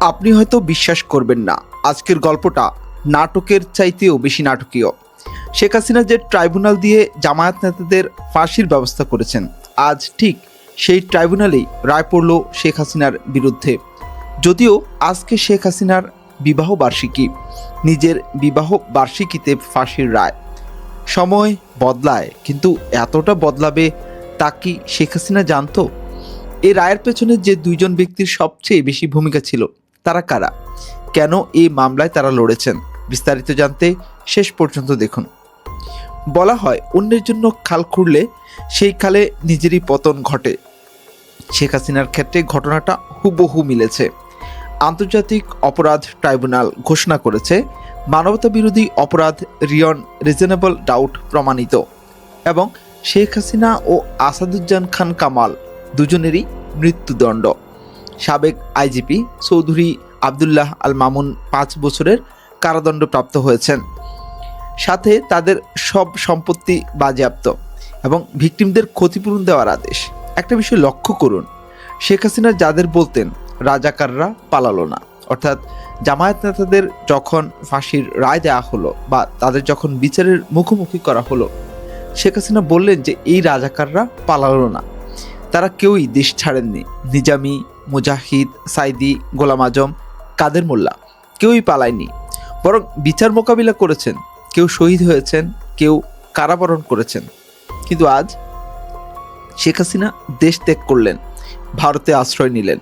আপনি হয়তো বিশ্বাস করবেন না, আজকের গল্পটা নাটকের চাইতেও বেশি নাটকীয়। শেখ হাসিনা যে ট্রাইব্যুনাল দিয়ে জামায়াত নেতাদের ফাঁসির ব্যবস্থা করেছেন, আজ ঠিক সেই ট্রাইব্যুনালেই রায় পড়ল শেখ হাসিনার বিরুদ্ধে। যদিও আজকে শেখ হাসিনার বিবাহ বার্ষিকী, নিজের বিবাহ বার্ষিকীতে ফাঁসির রায়। সময় বদলায়, কিন্তু এতটা বদলাবে তা কি শেখ হাসিনা জানতো? এই রায়ের পেছনে যে দুইজন ব্যক্তির সবচেয়ে বেশি ভূমিকা ছিল তারা কারা? কেন এই মামলায় তারা লড়েছেন? বিস্তারিত জানতে শেষ পর্যন্ত দেখুন। বলা হয়, অন্যের জন্য খাল খুঁড়লে সেই খালে নিজেরই পতন ঘটে। শেখ হাসিনার ক্ষেত্রে ঘটনাটা হুবহু মিলেছে। আন্তর্জাতিক অপরাধ ট্রাইব্যুনাল ঘোষণা করেছে, মানবতা বিরোধী অপরাধ রিয়ন রিজনেবল ডাউট প্রমাণিত এবং শেখ হাসিনা ও আসাদুজ্জান খান কামাল দুজনেরই মৃত্যুদণ্ড। সাবেক আইজিপি চৌধুরী আবদুল্লাহ আল মামুন পাঁচ বছরের কারাদণ্ডপ্রাপ্ত হয়েছেন। সাথে তাদের সব সম্পত্তি বাজেয়াপ্ত এবং ভিকটিমদের ক্ষতিপূরণ দেওয়ার আদেশ। একটা বিষয় লক্ষ্য করুন, শেখ হাসিনা যাদের বলতেন, রাজাকাররা পালালো না। অর্থাৎ জামায়াত নেতাদের যখন ফাঁসির রায় দেওয়া হলো বা তাদের যখন বিচারের মুখোমুখি করা হলো, শেখ হাসিনা বললেন যে, এই রাজাকাররা পালালো না। তারা কেউই দেশ ছাড়েননি। নিজামি মুজাহিদ, সাইদি, গোলাম আজম, কাদের মোল্লা। কেউই পালায়নি। বরং বিচার মোকাবিলা করেছেন। কেউ শহীদ হয়েছেন, কেউ কারাবরণ করেছেন। কিন্তু আজ শেখ হাসিনা দেশ ত্যাগ করলেন, ভারতে আশ্রয় নিলেন।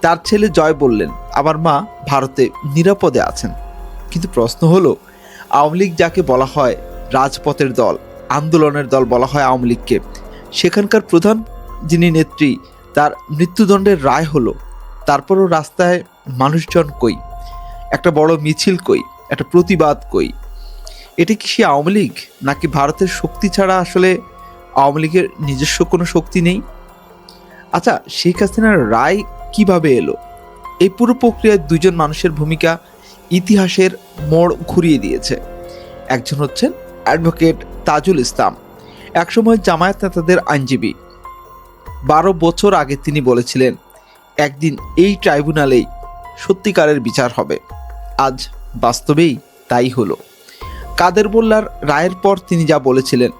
তার ছেলে জয় বললেন, আমার মা ভারতে নিরাপদে আছেন। কিন্তু প্রশ্ন হলো, আওয়ামী লীগ যাকে বলা হয় রাজপথের দল, আন্দোলনের দল বলা হয় আওয়ামী লীগকে। সেখানকার প্রধান যিনি নেত্রী তার মৃত্যুদণ্ডের রায় হলো, তারপরও রাস্তায় মানুষজন কই? একটা বড় মিছিল কই? একটা প্রতিবাদ কই? এটা কি সে আওয়ামী লীগ? নাকি ভারতের শক্তি ছাড়া আসলে আওয়ামী লীগের নিজস্ব কোনো শক্তি নেই? আচ্ছা শেখ হাসিনার রায় কীভাবে এলো? এই পুরো প্রক্রিয়ায় দুজন মানুষের ভূমিকা ইতিহাসের মোড় ঘুরিয়ে দিয়েছে। একজন হচ্ছেন অ্যাডভোকেট তাজুল ইসলাম, একসময় জামায়াত নেতাদের আইনজীবী। বারো বছর আগে তিনি বলেছিলেন, একদিন এই ট্রাইব্যুনালেই সত্যিকারের বিচার হবে। আজ বাস্তবেই তাই হলো। কাদের মোল্লার রায়ের পর তিনি যা বলেছিলেন,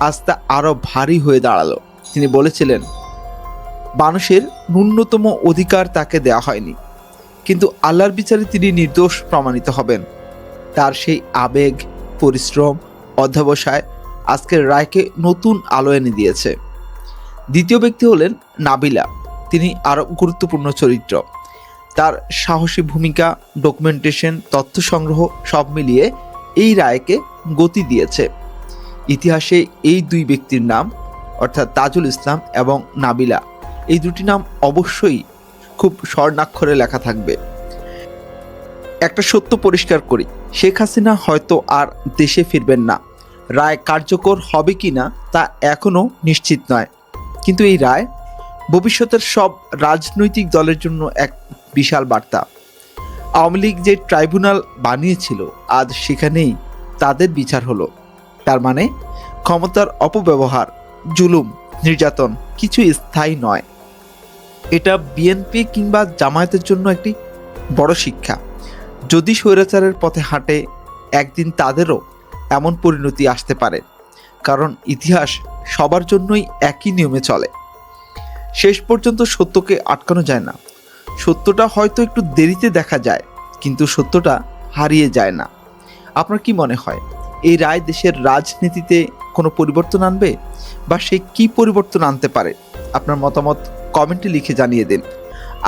আজ তা আরও ভারী হয়ে দাঁড়াল। তিনি বলেছিলেন, মানুষের ন্যূনতম অধিকার তাকে দেয়া হয়নি। কিন্তু আল্লাহর বিচারে তিনি নির্দোষ প্রমাণিত হবেন। তার সেই আবেগ, পরিশ্রম, অধ্যবসায় আজকের রায়কে নতুন আলো এনে দিয়েছে। দ্বিতীয় ব্যক্তি হলেন নাবিলা। তিনি আরও গুরুত্বপূর্ণ চরিত্র। তার সাহসী ভূমিকা ডকুমেন্টেশন তথ্য সংগ্রহ সব মিলিয়ে এই রায়কে গতি দিয়েছে। ইতিহাসে এই দুই ব্যক্তির নাম, অর্থাৎ তাজুল ইসলাম এবং নাবিলা, এই দুটি নাম অবশ্যই খুব স্বর্ণাক্ষরে লেখা থাকবে। একটা সত্য পরিষ্কার করি, শেখ হাসিনা হয়তো আর দেশে ফিরবেন না। রায় কার্যকর হবে কি না তা এখনও নিশ্চিত নয়। কিন্তু এই রায় ভবিষ্যতের সব রাজনৈতিক দলের জন্য এক বিশাল বার্তা। আওয়ামী লীগ যে ট্রাইব্যুনাল বানিয়েছিল, আজ সেখানেই তাদের বিচার হলো। তার মানে ক্ষমতার অপব্যবহার, জুলুম, নির্যাতন কিছু স্থায়ী নয়। এটা বিএনপি কিংবা জামায়াতের জন্য একটি বড় শিক্ষা। যদি স্বৈরাচারের পথে হাঁটে, একদিন তাদেরও এমন পরিণতি আসতে পারে। কারণ ইতিহাস সবার জন্যই একই নিয়মে চলে। শেষ পর্যন্ত সত্যকে আটকানো যায় না। সত্যটা হয়তো একটু দেরিতে দেখা যায়, কিন্তু সত্যটা হারিয়ে যায় না। আপনার কি মনে হয়, এই রায় দেশের রাজনীতিতে কোনো পরিবর্তন আনবে বা সে কি পরিবর্তন আনতে পারে? আপনার মতামত কমেন্টে লিখে জানিয়ে দিন।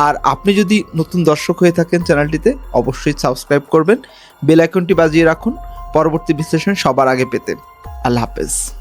আর আপনি যদি নতুন দর্শক হয়ে থাকেন চ্যানেলটিতে, অবশ্যই সাবস্ক্রাইব করবেন, বেল আইকনটি বাজিয়ে রাখুন। পরবর্তী বিশ্লেষণ সবার আগে পেতে। আল্লাহ হাফেজ।